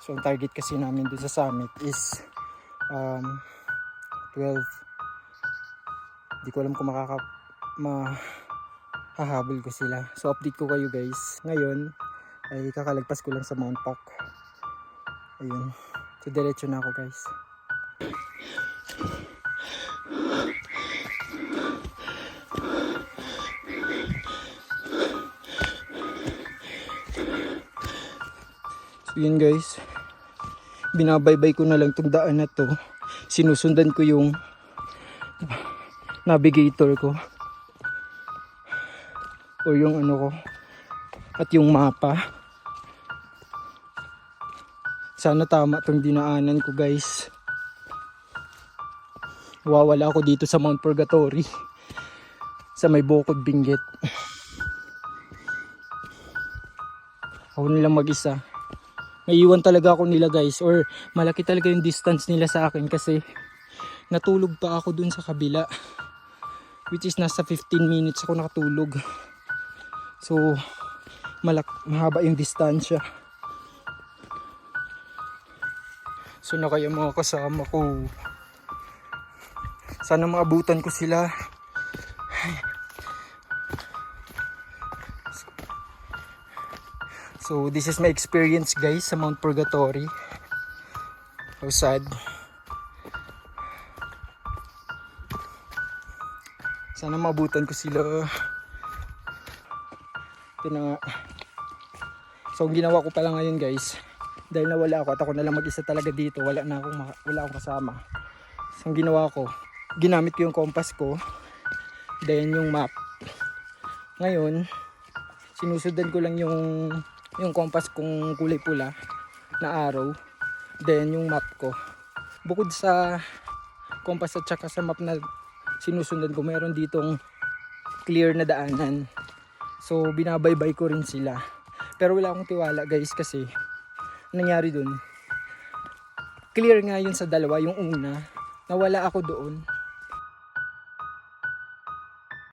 So ang target kasi namin dun sa summit is um, 12. Di ko alam kung makaka ma hahabol ko sila. So update ko kayo guys. Ngayon ay kakalagpas ko lang sa Mount Park. Ayun. So diretso na ako guys. So yun guys. Binabaybay ko na lang tong daan na to. Sinusundan ko yung navigator ko. O yung ano ko. At yung mapa. Sana tama tong dinaanan ko guys. Wawala ako dito sa Mount Purgatory. Sa may Bukod Binggit. Ako nilang mag-isa. Naiiwan talaga ako nila guys. Or malaki talaga yung distance nila sa akin kasi natulog pa ako dun sa kabila. Which is nasa 15 minutes ako nakatulog. So, malak mahaba yung distansya. So na kaya mga kasama ko. Sana maabutan ko sila. So this is my experience guys sa Mount Purgatory. How sad. Sana maabutan ko sila. Ito na nga. So ang ginawa ko pala ngayon guys, dahil nawala ako at ako na lang mag-isa talaga dito, wala na akong wala akong kasama. So ang ginawa ko, ginamit ko yung compass ko, then yung map. Ngayon, sinusundan ko lang yung yung compass kong kulay pula na arrow, then yung map ko. Bukod sa compass at saka sa map na sinusundan ko, meron ditong clear na daanan. So binabaybay ko rin sila. Pero wala akong tiwala guys kasi nangyari dun. Clear nga yun sa dalawa, yung una. Nawala ako doon.